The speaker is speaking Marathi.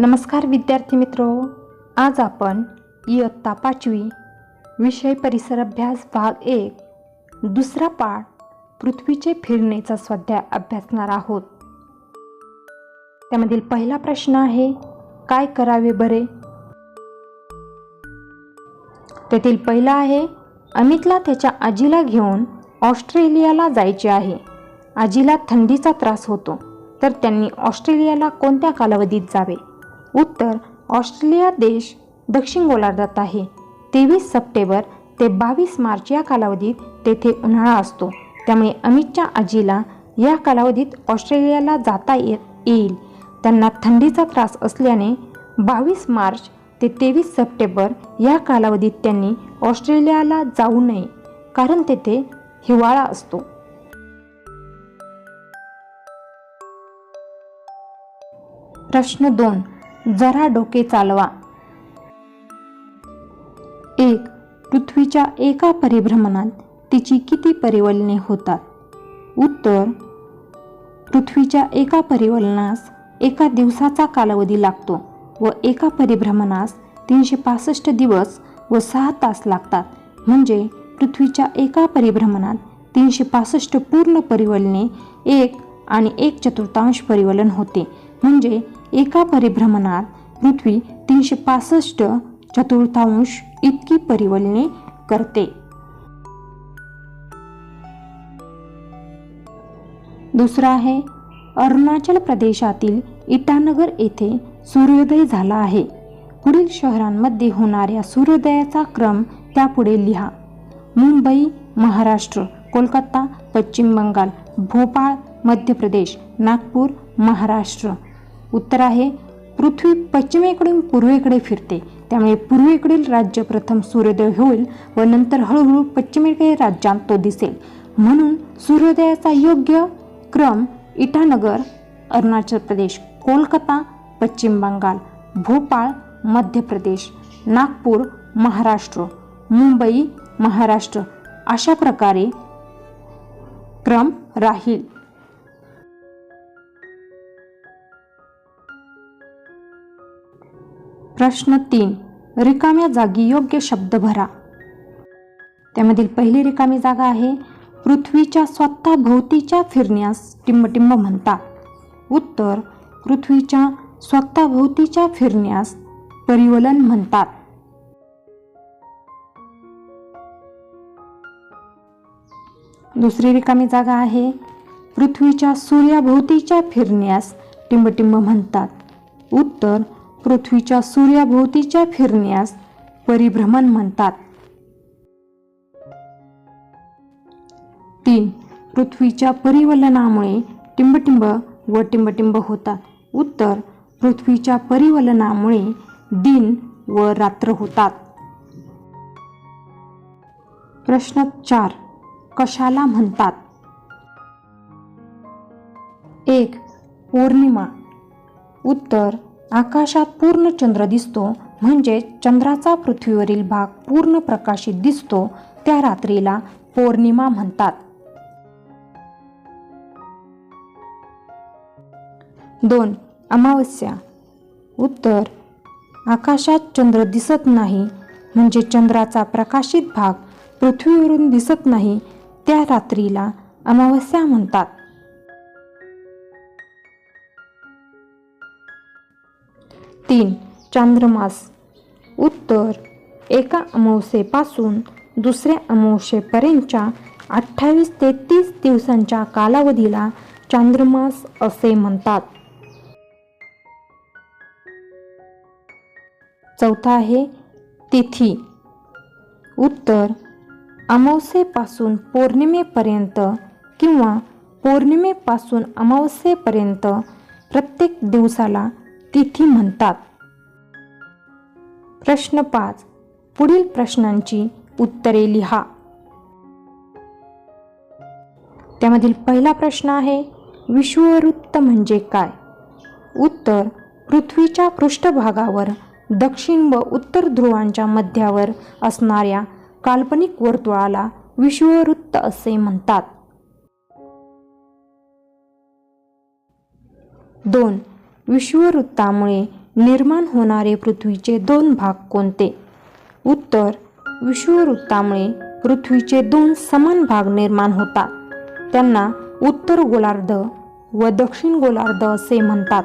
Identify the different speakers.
Speaker 1: नमस्कार विद्यार्थी मित्रो आज आपण इयत्ता पाचवी विषय परिसर अभ्यास भाग एक दुसरा पाठ पृथ्वीचे फिरण्याचा स्वाध्याय अभ्यासणार आहोत. त्यामधील पहिला प्रश्न आहे काय करावे बरे? त्यातील पहिला आहे अमितला त्याच्या आजीला घेऊन ऑस्ट्रेलियाला जायचे आहे. आजीला थंडीचा त्रास होतो तर त्यांनी ऑस्ट्रेलियाला कोणत्या कालावधीत जावे? उत्तर ऑस्ट्रेलिया देश दक्षिण गोलार्धात आहे. तेवीस सप्टेंबर ते बावीस मार्च या कालावधीत तेथे उन्हाळा असतो. त्यामुळे अमितच्या आजीला या कालावधीत ऑस्ट्रेलियाला जाता येत येईल. त्यांना थंडीचा त्रास असल्याने बावीस मार्च ते तेवीस सप्टेंबर या कालावधीत त्यांनी ऑस्ट्रेलियाला जाऊ नये कारण तेथे हिवाळा असतो. प्रश्न दोन. जरा डोके चालवा. एक पृथ्वीच्या एका परिभ्रमणात तिची किती परिवलने होतात? उत्तर पृथ्वीच्या एका परिवलनास एका दिवसाचा कालावधी लागतो व एका परिभ्रमणास तीनशे पासष्ट दिवस व सहा तास लागतात. म्हणजे पृथ्वीच्या एका परिभ्रमणात तीनशे पासष्ट पूर्ण परिवलने एक आणि एक चतुर्थांश परिवलन होते. म्हणजे एका परिभ्रमणात पृथ्वी तीनशे पासष्ट चतुर्थांश इतकी परिवलने करते. दुसरा आहे अरुणाचल प्रदेशातील इटानगर येथे सूर्योदय झाला आहे. पुढील शहरांमध्ये होणाऱ्या सूर्योदयाचा क्रम त्यापुढे लिहा. मुंबई महाराष्ट्र कोलकाता पश्चिम बंगाल भोपाळ मध्य प्रदेश नागपूर महाराष्ट्र. उत्तर आहे पृथ्वी पश्चिमेकडून पूर्वेकडे फिरते. त्यामुळे पूर्वेकडील राज्य प्रथम सूर्योदय होईल व नंतर हळूहळू पश्चिमेकडील राज्यात तो दिसेल. म्हणून सूर्योदयाचा योग्य क्रम इटानगर अरुणाचल प्रदेश कोलकाता पश्चिम बंगाल भोपाळ मध्य प्रदेश नागपूर महाराष्ट्र मुंबई महाराष्ट्र अशा प्रकारे क्रम राहील. प्रश्न तीन. रिकाम्या जागी योग्य शब्द भरा. त्यामधील पहिली रिकामी जागा आहे पृथ्वीच्या स्वतः भोवतीच्या फिरण्यास टिंबटिंब म्हणतात. उत्तर पृथ्वीच्या स्वतः भोवतीच्या फिरण्यास परिवलन म्हणतात. दुसरी रिकामी जागा आहे पृथ्वीच्या सूर्याभोवतीच्या फिरण्यास टिंबटिंब म्हणतात. उत्तर पृथ्वीच्या सूर्याभोवतीच्या फिरण्यास परिभ्रमण म्हणतात. तीन पृथ्वीच्या परिवलनामुळे टिंबटिंब व टिंबटिंब होतात. उत्तर पृथ्वीच्या परिवलनामुळे दिन व रात्र होतात. प्रश्न चार कशाला म्हणतात? एक पौर्णिमा. उत्तर आकाशात पूर्ण चंद्र दिसतो म्हणजे चंद्राचा पृथ्वीवरील भाग पूर्ण प्रकाशित दिसतो त्या रात्रीला पौर्णिमा म्हणतात. दोन अमावस्या. उत्तर आकाशात चंद्र दिसत नाही म्हणजे चंद्राचा प्रकाशित भाग पृथ्वीवरून दिसत नाही त्या रात्रीला अमावस्या म्हणतात. तीन चांद्रमास. उत्तर एका अमावस्येपासून दुसऱ्या अमावस्येपर्यंतच्या अठ्ठावीस ते तीस दिवसांच्या कालावधीला चांद्रमास असे म्हणतात. चौथा आहे तिथी. उत्तर अमावस्येपासून पौर्णिमेपर्यंत किंवा पौर्णिमेपासून अमावस्येपर्यंत प्रत्येक दिवसाला तिथी म्हणतात. प्रश्न पाच. पुढील प्रश्नांची उत्तरे लिहा. त्यामधील पहिला प्रश्न आहे विश्ववृत्त म्हणजे काय? उत्तर पृथ्वीच्या पृष्ठभागावर दक्षिण व उत्तर ध्रुवांच्या मध्यावर असणाऱ्या काल्पनिक वर्तुळाला विश्ववृत्त असे म्हणतात. दोन. विश्ववृत्तामुळे निर्माण होणारे पृथ्वीचे दोन भाग कोणते? उत्तर विश्ववृत्तामुळे पृथ्वीचे दोन समान भाग निर्माण होतात. त्यांना उत्तर गोलार्ध व दक्षिण गोलार्ध असे म्हणतात.